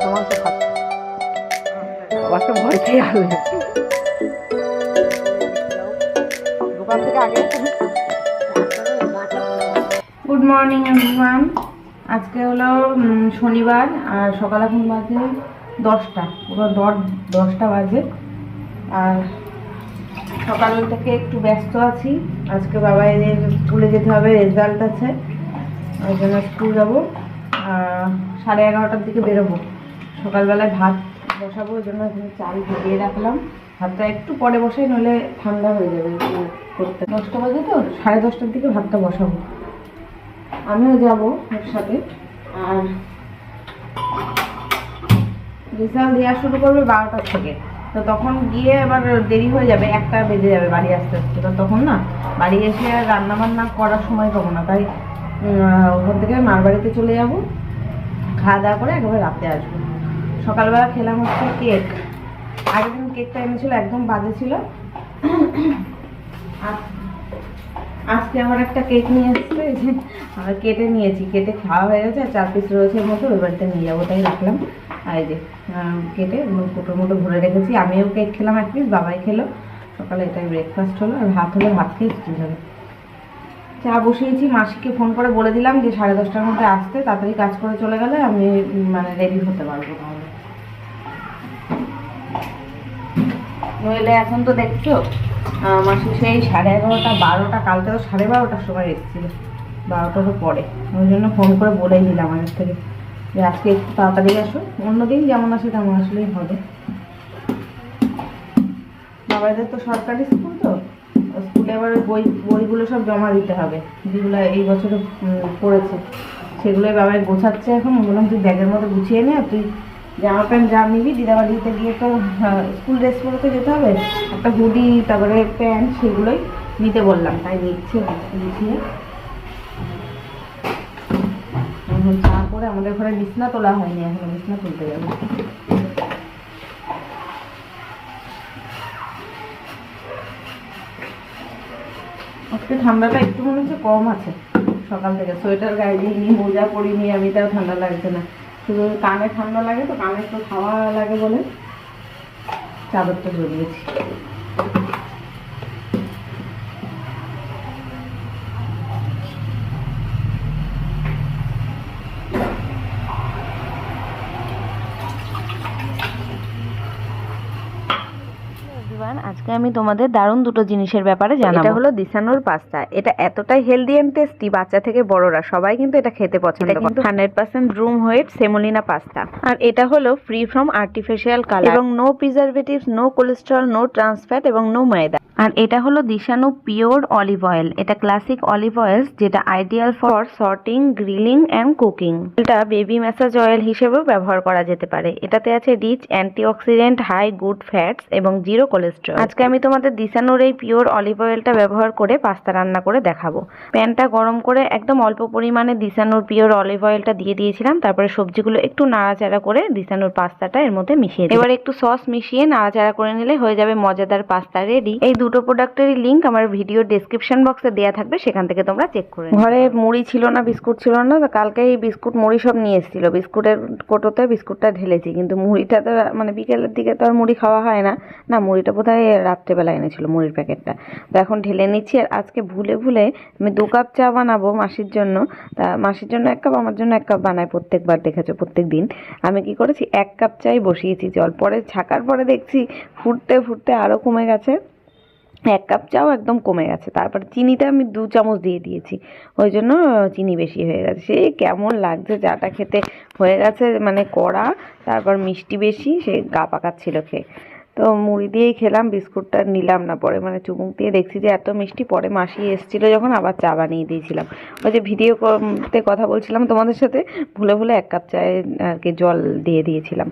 খাচ্ছে ভয় খেয়ে দোকান থেকে আগে গুড মর্নিং এভরিওয়ান আজকে হলো শনিবার, আর সকাল এখন বাজে দশটা। পুরো দশ- দশটা বাজে। আর সকাল থেকে একটু ব্যস্ত আছি। আজকে বাবা এদের স্কুলে যেতে হবে রেজাল্ট আছে। ওই জন্য স্কুল যাব। সাড়ে এগারোটার দিকে বেরোবো। সকালবেলায় ভাত বসাবো, ওই জন্য এখানে চাল ভিজিয়ে রাখলাম। ভাতটা একটু পরে বসাই, নইলে ঠান্ডা হয়ে যাবে করতে। দশটা বাজে তো, সাড়ে দশটার দিকে ভাতটা বসাবো। আমিও যাব ওর সাথে আর রেজাল্ট দেওয়া শুরু করবে বারোটার থেকে। তো তখন গিয়ে এবার দেরি হয়ে যাবে, একটা বেজে যাবে বাড়ি আসতে আসতে। তো তখন না, বাড়ি এসে আর রান্না বান্না করার সময় পাবো না। তাই ওখান থেকে মার বাড়িতে চলে যাব। খাওয়া দাওয়া করে একেবারে রাতে আসব। সকালবেলা খেলাম হচ্ছে কেক। আগের দিন কেকটা এনেছিল, একদম বাজে ছিল। আজকে আমার একটা কেক নিয়ে এসছে, যে আমরা কেটে নিয়েছি। কেটে খাওয়া হয়ে গেছে, আর চার পিস রয়েছে এর মতো ওই বাড়িতে নিয়ে যাব তাই রাখলাম। আর যে কেটে কুটোর মতো ভরে রেখেছি। আমিও কেক খেলাম এক পিস বাবাই খেলো। সকালে এটাই ব্রেকফাস্ট হলো, আর ভাত হলে, ভাত খেয়ে স্কুল যাবে চা বসিয়েছি, মাসিকে ফোন করে বলে দিলাম যে সাড়ে দশটার মধ্যে আসতে, তাড়াতাড়ি কাজ করে চলে গেলে আমি মানে রেডি হতে পারব। নইলে এখন তো দেখছ মাসি সেই সাড়ে এগারোটা, বারোটা কালকে তো সাড়ে বারোটার সময় এসেছিল। বারোটারও পরে। ওই জন্য ফোন করে বলেই দিলাম আগের থেকে। যে আজকে একটু তাড়াতাড়ি আসো, অন্যদিন যেমন আসে তেমন আসলেই হবে। বাবাদের তো সরকারি স্কুল তো, স্কুলে ওই বই, বইগুলো সব জমা দিতে হবে। যেগুলো এই বছরে পড়েছে, সেগুলোই বাবাই গোছাচ্ছে এখন। বললাম, তুই ব্যাগের মধ্যে গুছিয়ে নে, তুই জামা প্যান্ট যা নিবি দিদাবাড়িতে গিয়ে তো স্কুল ড্রেস পরে তো যেতে হবে একটা হুডি তারপরে প্যান্ট সেগুলোই নিতে বললাম তাই নিচ্ছে এখন চা করে আমাদের ঘরে বিছনা তোলা হয়নি এখনও বিছনা তুলতে যাব আজকে ঠান্ডাটা একটু মনে হচ্ছে কম আছে সকাল থেকে সোয়েটার গায়ে দিইনি মোজা পরিনি আমি তাও ঠান্ডা লাগছে না শুধু কানে ঠান্ডা লাগে তো কানে একটু খাওয়া লাগে বলে চাদরটা জড়িয়েছি এভরিওয়ান আজকে আমি তোমাদের দারুণ দুটো জিনিসের ব্যাপারে জানাব। এটা হলো দিশানোর পাস্তা। এটা এতটাই হেলদি এন্ড টেস্টি বাচ্চা থেকে বড়রা সবাই কিন্তু এটা খেতে পছন্দ করে। কিন্তু hundred percent durum wheat semolina pasta আর এটা হলো ফ্রি ফ্রম আর্টিফিশিয়াল কালার এবং no preservatives no cholesterol no trans fat এবং নো ময়দা আর এটা হলো দিশানু পিওর অলিভ অয়েল। এটা ক্লাসিক অলিভ অয়েল যেটা ideal for sauteing grilling and cooking এটা বেবি ম্যাসাজ অয়েল হিসেবেও ব্যবহার করা যেতে পারে। এটাতে আছে rich antioxidant high good fats এবং জিরো কোলেস্ট্রল আজকে আমি তোমাদের দিশানুর এই পিওর অলিভ অয়েলটা ব্যবহার করে পাস্তা রান্না করে দেখাবো। প্যানটা গরম করে একদম অল্প পরিমাণে দিশানুর পিওর অলিভ অয়েলটা দিয়ে দিয়েছিলাম। তারপরে সবজিগুলো একটু নাড়াচাড়া করে দিশানুর পাস্তাটা এর মধ্যে মিশিয়ে। এবার একটু সস মিশিয়ে নাড়াচাড়া করে নিলে হয়ে যাবে মজাদার পাস্তা রেডি। এই দুটো প্রোডাক্টেরই লিঙ্ক আমার ভিডিও ডেসক্রিপশন বক্সে দেওয়া থাকবে, সেখান থেকে তোমরা চেক করে ঘরে মুড়ি ছিল না, বিস্কুট ছিল না, তো কালকে এই বিস্কুট, মুড়ি সব নিয়ে এসেছিল। বিস্কুটের কোটোতে বিস্কুটটা ঢেলেছি, কিন্তু মুড়িটা তো মানে বিকেলের দিকে তো আর মুড়ি খাওয়া হয় না। না, মুড়িটা বোধহয় রাত্রেবেলা এনেছিল মুড়ির প্যাকেটটা। তো এখন ঢেলে নিচ্ছি, আর আজকে ভুলে ভুলে আমি দু কাপ চা বানাবো মাসির জন্য। তা মাসির জন্য এক কাপ, আমার জন্য এক কাপ বানায় প্রত্যেকবার, দেখেছ প্রত্যেক দিন আমি কি করেছি, এক কাপ চাই বসিয়েছি জল। পরে ছাকার পরে দেখছি, ফুটতে ফুটতে আরও কমে গেছে। এক কাপ চাও একদম কমে গেছে। তারপর চিনিটা আমি দু চামচ দিয়ে দিয়েছি। ওই জন্য চিনি বেশি হয়ে গেছে। সে কেমন লাগছে চাটা খেতে হয়ে গেছে মানে কড়া, তারপর মিষ্টি বেশি, সে গা পাকাচ্ছিল খেয়ে। তো মুড়ি দিয়েই খেলাম, বিস্কুটটা নিলাম না পরে। মানে চুমুক দিয়ে দেখছি যে এত মিষ্টি পরে মাসি এসেছিল যখন, আবার চা বানিয়ে দিয়েছিলাম। ওই যে ভিডিও তে কথা বলছিলাম তোমাদের সাথে, ভুলে ভুলে এক কাপ চায়ে আর কি জল দিয়ে দিয়েছিলাম।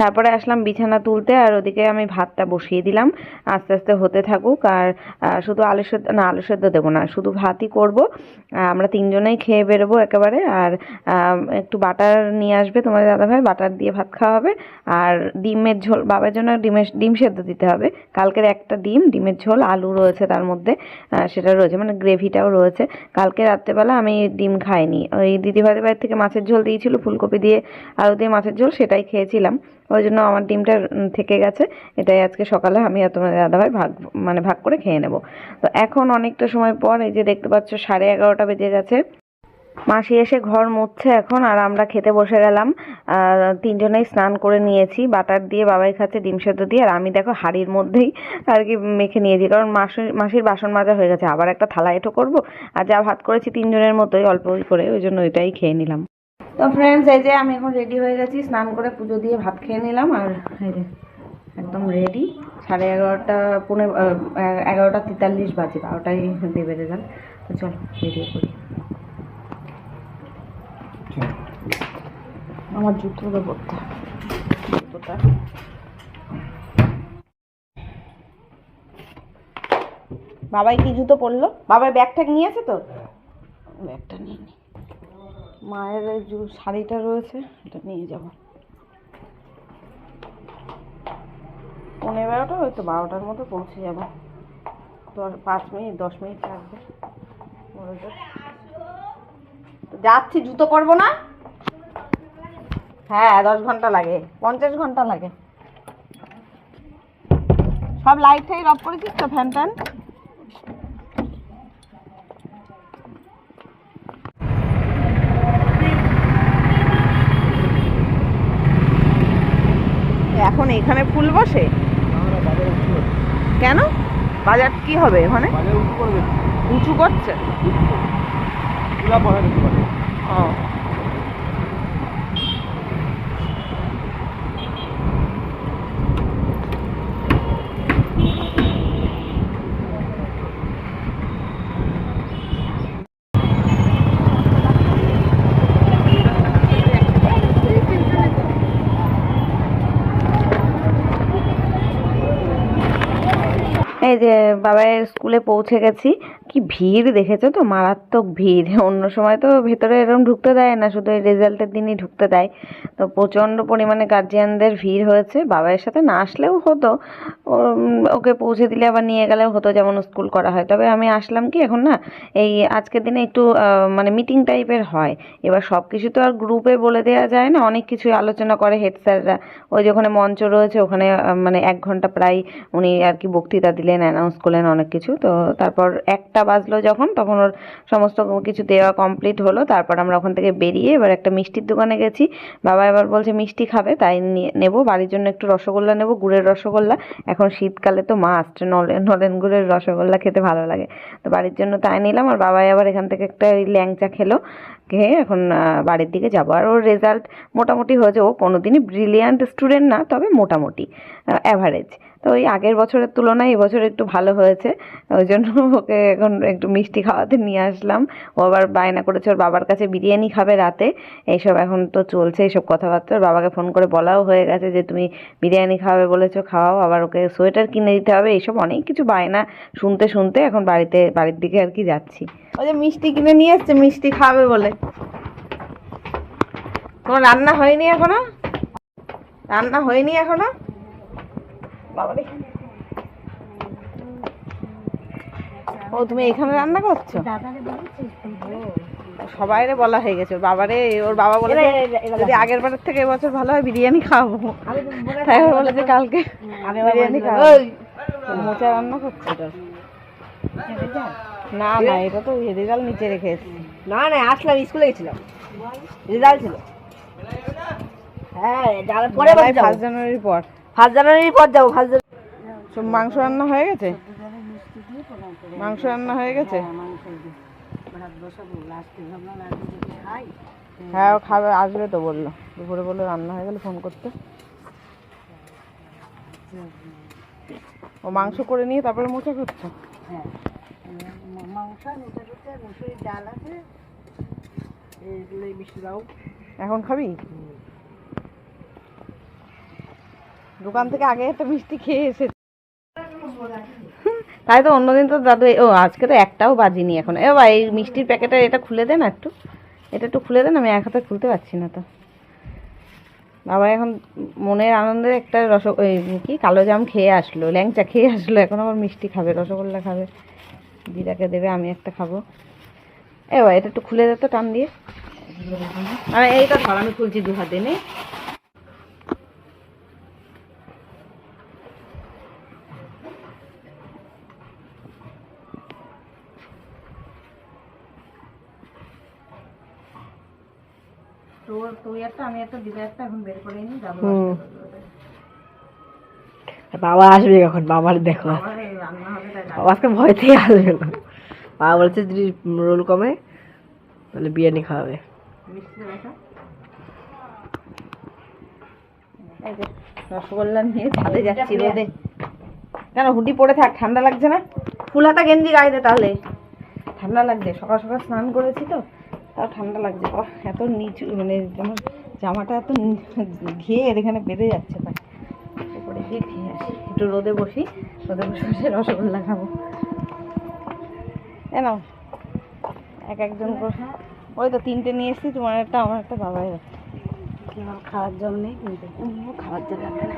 তারপরে আসলাম বিছানা তুলতে আর ওদিকে আমি ভাতটা বসিয়ে দিলাম। আস্তে আস্তে হতে থাকুক আর শুধু আলু সেদ্ধ, না, আলু সেদ্ধ দেবো না, শুধু ভাতই করব। আমরা তিনজনেই খেয়ে বেরোবো একেবারে আর একটু বাটার নিয়ে আসবে তোমার দাদাভাই, বাটার দিয়ে ভাত খাওয়া হবে। আর ডিমের ঝোল, বাবার জন্য ডিমের ডিম সেদ্ধ দিতে হবে। কালকের একটা ডিম, ডিমের ঝোল, আলু রয়েছে তার মধ্যে সেটা রয়েছে মানে গ্রেভিটাও রয়েছে। কালকে রাত্রেবেলা আমি ডিম খাইনি। ওই দিদিভাইদের বাড়ি থেকে মাছের ঝোল দিয়েছিল, ফুলকপি দিয়ে আলু দিয়ে মাছের ঝোল, সেটাই খেয়েছিলাম। ওই জন্য আমার ডিমটা থেকে গেছে। এটাই আজকে সকালে আমি আর তোমার দাদাভাই ভাগ মানে ভাগ করে খেয়ে নেব। তো এখন অনেকটা সময় পর, এই যে দেখতে পাচ্ছ, সাড়ে এগারোটা বেজে গেছে। মাসি এসে ঘর মুছছে এখন, আর আমরা খেতে বসে গেলাম। তিনজনেই স্নান করে নিয়েছি, বাটার দিয়ে বাবাই খাচ্ছে ডিম সেদ্ধ দিয়ে, আর আমি দেখো হাড়ির মধ্যেই আর কি মেখে নিয়েছি, কারণ মাসির মাসির বাসন মাজা হয়ে গেছে। আবার একটা থালা এঁটো করব, আর যা ভাত করেছি তিনজনের মতোই, অল্প করে, ওই জন্য ওইটাই খেয়ে নিলাম। তো ফ্রেন্ডস এই যে আমি এখন রেডি হয়ে গেছি, স্নান করে পুজো দিয়ে ভাত খেয়ে নিলাম, আর এই যে একদম রেডি সাড়ে এগারোটা পনেরো এগারোটা তেতাল্লিশ বাজে বারোটাই দেবে রেজাল্ট তো চলো, বেরিয়ে পড়ি। আমার জুতোটা পরতে জুতোটা। বাবাই কি জুতো পরলো? বাবাই ব্যাগ ট্যাগ নিয়েছে তো? ব্যাগটা নিয়ে নি। মায়ের ওই যে শাড়িটা রয়েছে এটা নিয়ে যাব। পনেরো বারোটা হয়তো বারোটার মতো পৌঁছে যাব। তো পাঁচ মিনিট, দশ মিনিট লাগবে। তো যাচ্ছি জুতো পরবো না। হ্যাঁ দশ ঘণ্টা লাগে পঞ্চাশ ঘণ্টা লাগে। সব লাইট টাইট অফ করেছিস তো ফ্যান ট্যান? এখন এখানে ফুল বসে? কেন? বাজার কি হবে ওখানে উঁচু করছে? ও। এই যে বাবার স্কুলে পৌঁছে গেছি। কি ভিড় দেখেছ তো? মারাত্মক ভিড়। অন্য সময় তো ভেতরে এরকম ঢুকতে দেয় না, শুধু এই রেজাল্টের দিনই ঢুকতে দেয়। তো প্রচণ্ড পরিমাণে গার্জিয়ানদের ভিড় হয়েছে। বাবার সাথে না আসলেও হতো। ওকে পৌঁছে দিলে আবার নিয়ে গেলেও হতো, যেমন স্কুল করা হয়। তবে আমি আসলাম কি এখন না, এই আজকের দিনে একটু মানে মিটিং টাইপের হয়। এবার সব কিছু তো আর গ্রুপে বলে দেওয়া যায় না, অনেক কিছুই আলোচনা করে হেড স্যাররা ওই যে ওখানে মঞ্চ রয়েছে, ওখানে মানে এক ঘণ্টা প্রায় উনি আর কি বক্তৃতা দিলেন অ্যানাউন্স করলেন অনেক কিছু। তো তারপর একটা বাজলো যখন, তখন ওর সমস্ত কিছু দেওয়া কমপ্লিট হলো। তারপর আমরা ওখান থেকে বেরিয়ে এবার একটা মিষ্টির দোকানে গেছি। বাবা এবার বলছে, মিষ্টি খাবে, তাই নেব। বাড়ির জন্য একটু রসগোল্লা নেব, গুড়ের রসগোল্লা। এখন শীতকালে তো মাস্ট নলেন নলেন গুড়ের রসগোল্লা খেতে ভালো লাগে। তো বাড়ির জন্য তাই নিলাম। আর বাবাই আবার এখান থেকে একটা ওই ল্যাংচা খেলো, খেয়ে এখন বাড়ির দিকে যাব। আর ওর রেজাল্ট মোটামুটি হয়েছে, ও কোনোদিনই ব্রিলিয়ান্ট স্টুডেন্ট না, তবে মোটামুটি অ্যাভারেজ তো ওই আগের বছরের তুলনায় এবছর একটু ভালো হয়েছে। ওই জন্য ওকে এখন একটু মিষ্টি খাওয়াতে নিয়ে আসলাম। ও আবার বায়না করেছে, ওর বাবার কাছে বিরিয়ানি খাবে রাতে। এইসব এখন তো চলছে, এইসব কথাবার্তা। ওর বাবাকে ফোন করে বলাও হয়ে গেছে যে, তুমি বিরিয়ানি খাওয়াবে বলেছ, খাওয়াও। আবার ওকে সোয়েটার কিনে দিতে হবে। এইসব অনেক কিছু বায়না শুনতে শুনতে এখন বাড়িতে, বাড়ির দিকে আর কি যাচ্ছি। ওই যে মিষ্টি কিনে নিয়ে এসছে, মিষ্টি খাবে বলে। তোমার রান্না হয়নি এখনও? রান্না হয়নি এখনও? বাবারে ও তুমি এখানে রান্না করছ? সবাইরে বলা হয়ে গেছে। ওর বাবারে ওর বাবা বলেছে যদি আগের বারের থেকে এবছর ভালো হয় বিরিয়ানি খাওয়াবো। তাই ও বলেছে কালকে বিরিয়ানি খাওয়াবো। মোচা রান্না করছে এটা না না এটা তো রেজাল্ট নিচে রেখে এসেছি। না না আসলাম স্কুলে গেছিলাম। রেজাল্ট ছিল। হ্যাঁ পরে ফার্স্ট জানুয়ারির পর। ফার্স্ট জানুয়ারির পর যাব ফার্স্ট সব মাংস রান্না হয়ে গেছে? মাংস রান্না হয়ে গেছে? হ্যাঁ ও খাবে আসবে তো বলল। দুপুরে বলল রান্না হয়ে গেলে ফোন করতে। ও মাংস করে নিয়ে তারপরে মোচা করছে মাংস মুসুরির ডাল আছে এইগুলো মিষ্টি দাও এখন খাবি? দোকান থেকে আগে একটা মিষ্টি খেয়ে এসে তাই তো অন্যদিন তো দাদু ও, আজকে তো একটাও বাজিনি এখন। এ ভাই এই মিষ্টির প্যাকেটটা এটা খুলে দে না একটু। এটা একটু খুলে দেন আমি এক হাতে খুলতে পারছি না তো। বাবা এখন মনের আনন্দে একটা রস কি কালো জাম খেয়ে আসলো, ল্যাংচা খেয়ে আসলো। এখন আবার মিষ্টি খাবে, রসগোল্লা খাবে। দিদাকে দেবে, আমি একটা খাব। এ এটা একটু খুলে দে তো টান দিয়ে। আর এইটা ধর, আমি খুলছি দু হাতে, নে। তোর তুই একটা আমি একটা দিবে একটা এখন বের করে নিই যাব হুম। বাবা আসবে কখন? বাবার দেখো। বাবা আজকে ভয় থেকে আসবে না। বাবা বলছে যদি রোল কমে তাহলে বিরিয়ানি খাওয়াবে। মিষ্টি দেখা এই যে রসগোল্লা নিয়ে ছাদে যাচ্ছি রোদে। কেন হুডি পরে থাক ঠান্ডা লাগছে না? ফুল হাতা গেঞ্জি গায়ে দে তাহলে। ঠান্ডা লাগছে সকাল সকাল স্নান করেছি তো। তাও ঠান্ডা লাগছে। বাহ, এত নিচু মানে আমার জামাটা এত ঘিয়ে এখানে বেঁধে যাচ্ছে প্রায় উপরে গিয়ে খেয়ে আসি। একটু রোদে বসি রোদে বসে বসে রসগোল্লা খাব। নাও এক একজন করে। ওই তো তিনটে নিয়ে এসেছি তোমার একটা আমার একটা বাবাই খাওয়ার জল নেই কিন্তু খাওয়ার জল লাগবে না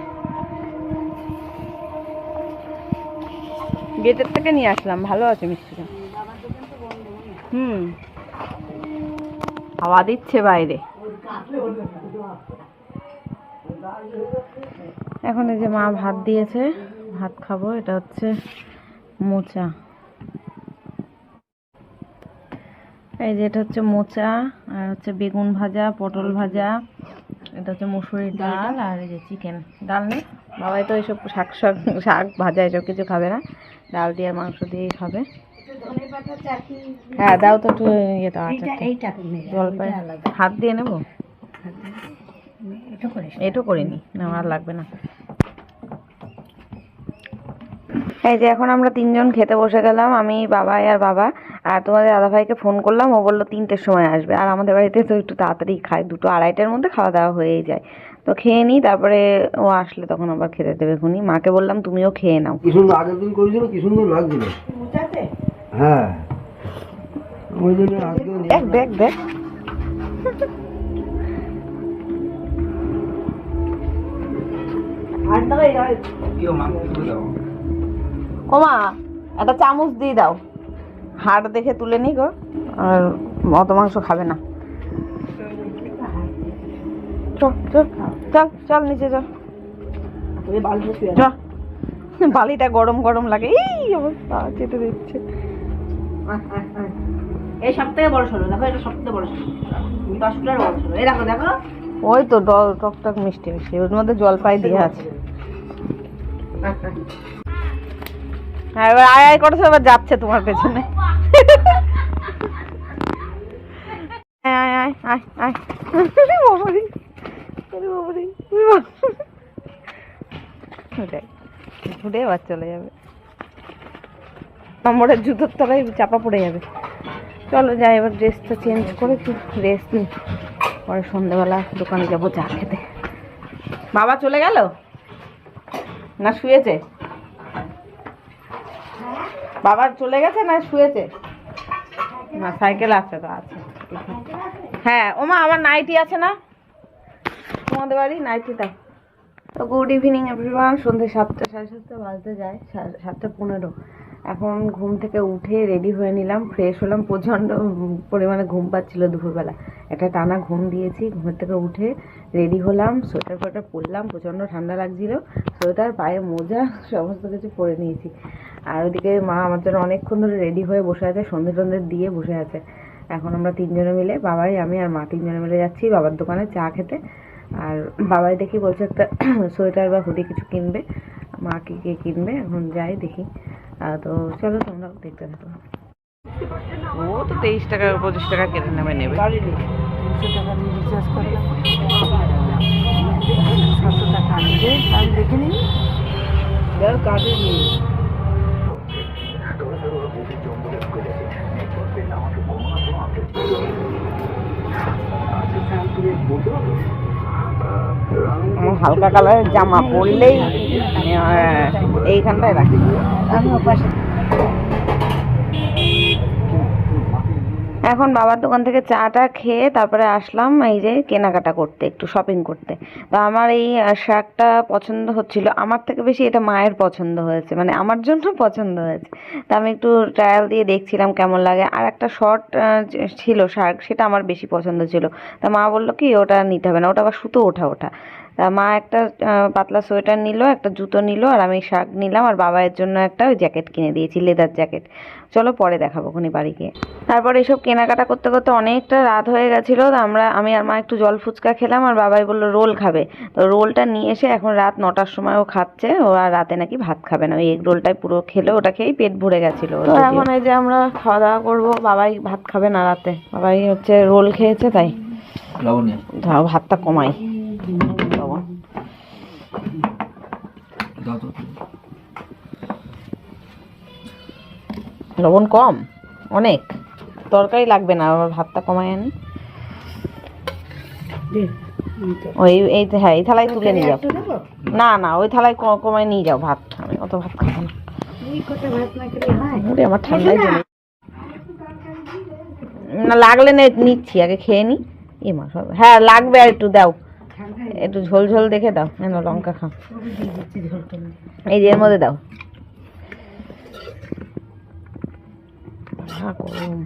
গেটের থেকে নিয়ে আসলাম ভালো আছে মিষ্টিটা। হুম। হাওয়া দিচ্ছে বাইরে। এখন এই যে মা ভাত দিয়েছে, ভাত খাব, এটা হচ্ছে মোচা। এই যে এটা হচ্ছে মোচা, আর হচ্ছে বেগুন ভাজা, পটল ভাজা, এটা হচ্ছে মুসুরির ডাল, আর এই যে চিকেন। ডাল নেই? বাবাই তো এইসব শাক শাক শাক ভাজা, এসব কিছু খাবে না। ডাল দিয়ে মাংস দিয়েই খাবে। হ্যাঁ দাও তো একটু ইয়ে দাও জলপাই হাত দিয়ে নেব? এটো করিনি না আমার আর লাগবে না। এই যে এখন আমরা তিনজন খেতে বসে গেলাম আমি বাবা আর বাবা। আর তোমাদের দাদাভাইকে ফোন করলাম ও বলল তিনটের সময় আসবে। আর আমাদের বাড়িতে তো একটু তাড়াতাড়ি খায় দুটো আড়াইটার মধ্যে খাওয়া দাওয়া হয়েই যায়। তো খেয়ে নিই তারপরে ও আসলে তখন আবার খেতে দেবে খুনি। মাকে বললাম তুমিও খেয়ে নাও। কি সুন্দর আগের দিন করেছিল কি সুন্দর লাগছিল। হ্যাঁ। ওই জন্য আজকে দেখ দেখ দেখ। ও একটা চামচ দিয়ে দাও। হাড় দেখে তুলে নি গো আর অত মাংস খাবে না। চল চল চল চল নিচে চল। বালিটা গরম গরম লাগে। এই অবস্থা চেটে দিচ্ছে। এই সব থেকে বড় সরো, দেখো এটা সব বড় সরো। দশ ফুটের বড় সরো। এই দেখো দেখো। ওই তো ড- টক টক মিষ্টি মিষ্টি। ওর মধ্যে জলপাই দিয়ে আছে। হ্যাঁ এবার আয় আয় করেছে, এবার যাচ্ছে তোমার পেছনে। আয় আয় আয় আয় ঘুরে আবার চলে যাবে। নম্বরের জুতোর তলায় চাপা পড়ে যাবে। চলো যাই, এবার ড্রেসটা চেঞ্জ করে একটু রেস্ট নিই। পরে সন্ধ্যেবেলা দোকানে যাব, চা খেতে। বাবা চলে গেল? না, শুয়েছে? বাবা চলে গেছে না শুয়েছে? না, সাইকেল আছে তো, আছে। হ্যাঁ ওমা আমার নাইটি আছে না? তোমাদের বাড়ি নাইটিটা? তো গুড ইভিনিং এভরিওয়ান সন্ধ্যে সাতটা, সাড়ে সাতটা বাজতে যায়, সাড়ে- সাতটা পনেরো। এখন ঘুম থেকে উঠে রেডি হয়ে নিলাম ফ্রেশ হলাম, প্রচণ্ড পরিমাণে ঘুম পাচ্ছিল দুপুরবেলা। একটা টানা ঘুম দিয়েছি ঘুমের থেকে উঠে রেডি হলাম সোয়েটার ফোয়েটার পরলাম, প্রচণ্ড ঠান্ডা লাগছিল সোয়েটার পায়ে মোজা, সমস্ত কিছু পরে নিয়েছি। আর ওদিকে মা আমার জন্য অনেকক্ষণ ধরে রেডি হয়ে বসে আছে, সন্ধে টন্ধে দিয়ে বসে আছে। এখন আমরা তিনজনে মিলে, বাবাই, আমি আর মা তিনজনে মিলে যাচ্ছি বাবার দোকানে চা খেতে। আর বাবাই দেখি বলছে একটা সোয়েটার বা হুডি কিছু কিনবে, মা কি কে কিনবে, এখন যাই দেখি। তো চলো তোমরা দেখতে থাকো। ও তো তেইশ টাকা পঁচিশ টাকা কেটে নেবে নেবে। তিনশো টাকা দিয়ে রিচার্জ করলাম সাতশো টাকা আনবে আমি দেখে নিই আমার হালকা কালারের জামা পরলেই এইখানটায় রাখি। আমি ওপাশে। এখন বাবার দোকান থেকে চাটা খেয়ে তারপরে আসলাম এই যে কেনাকাটা করতে একটু শপিং করতে। তো আমার এই শার্টটা পছন্দ হচ্ছিল। আমার থেকে বেশি এটা মায়ের পছন্দ হয়েছে মানে আমার জন্য পছন্দ হয়েছে। তা আমি একটু ট্রায়াল দিয়ে দেখছিলাম কেমন লাগে। আর একটা শর্ট ছিল শার্ট সেটা আমার বেশি পছন্দ ছিল। তা মা বলল কি ওটা নিতে হবে না। ওটা আবার সুতো ওঠা ওঠা। তা মা একটা পাতলা সোয়েটার নিল একটা জুতো নিল আর আমি শার্ট নিলাম আর বাবাইয়ের জন্য একটা ওই জ্যাকেট কিনে দিয়েছি লেদার জ্যাকেট। চলো পরে দেখাবো খুনি বাড়ি গিয়ে। তারপর এসব কেনাকাটা করতে করতে অনেকটা রাত হয়ে গেছিল তো আমরা আমি আর মা একটু জল ফুচকা খেলাম আর বাবাই বলল রোল খাবে। তো রোলটা নিয়ে এসে এখন রাত নটার সময় ও খাচ্ছে ও আর রাতে নাকি ভাত খাবে না। ওই এগ রোলটাই পুরো খেলে ওটা খেয়েই পেট ভরে গেছিল এখন এই যে আমরা খাওয়া দাওয়া করব বাবাই ভাত খাবে না রাতে। বাবাই হচ্ছে রোল খেয়েছে তাই ভাতটা কমাই। লবণ কম? অনেক। তরকারি লাগবে না আমার ভাতটা কমাই আনি। ওই এই হ্যাঁ এই থালায় তুলে নিয়ে যাও। না না ওই থালায় কমায় নিয়ে যাও ভাত আমি অত ভাত খাব না। আমার ঠান্ডায় জমে না লাগলে নে নিচ্ছি আগে খেয়ে নি। এ মা হ্যাঁ লাগবে আর একটু দাও। একটু ঝোল ঝোল দেখে দাও কেন লঙ্কা খাও। এই যে এর মধ্যে দাও। হা গরম।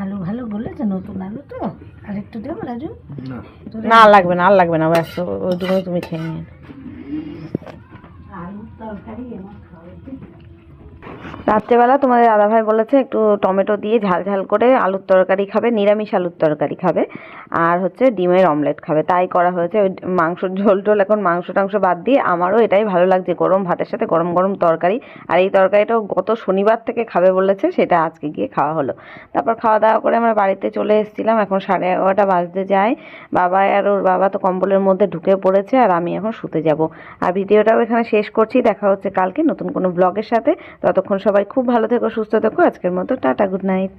আলু ভালো বলেছে নতুন আলু তো আর একটু দেবো রাজু না লাগবে না আর লাগবে না ব্যস্ত ওইটুকু তুমি খেয়ে নিয়ে নাও। রাত্রেবেলা তোমাদের দাদাভাই বলেছে একটু টমেটো দিয়ে ঝাল ঝাল করে আলুর তরকারি খাবে, নিরামিষ আলুর তরকারি খাবে, আর হচ্ছে ডিমের অমলেট খাবে। তাই করা হয়েছে মাংসর ঝোল টোল এখন মাংস টাংস বাদ দিয়ে আমারও এটাই ভালো লাগছে, গরম ভাতের সাথে গরম গরম তরকারি। আর এই তরকারিটাও গত শনিবার থেকে খাবে বলেছে, সেটা আজকে গিয়ে খাওয়া হলো। তারপর খাওয়া দাওয়া করে আমরা বাড়িতে চলে এসেছিলাম, এখন সাড়ে এগারোটা বাজতে যায়। বাবা আর ওর বাবা তো কম্বলের মধ্যে ঢুকে পড়েছে, আর আমি এখন শুতে যাব। আর ভিডিওটাও এখানে শেষ করছি, দেখা হচ্ছে কালকে নতুন কোনো ব্লগের সাথে, ততক্ষণ সবাই খুব ভালো থেকো সুস্থ থেকো। আজকের মতো টাটা গুড নাইট।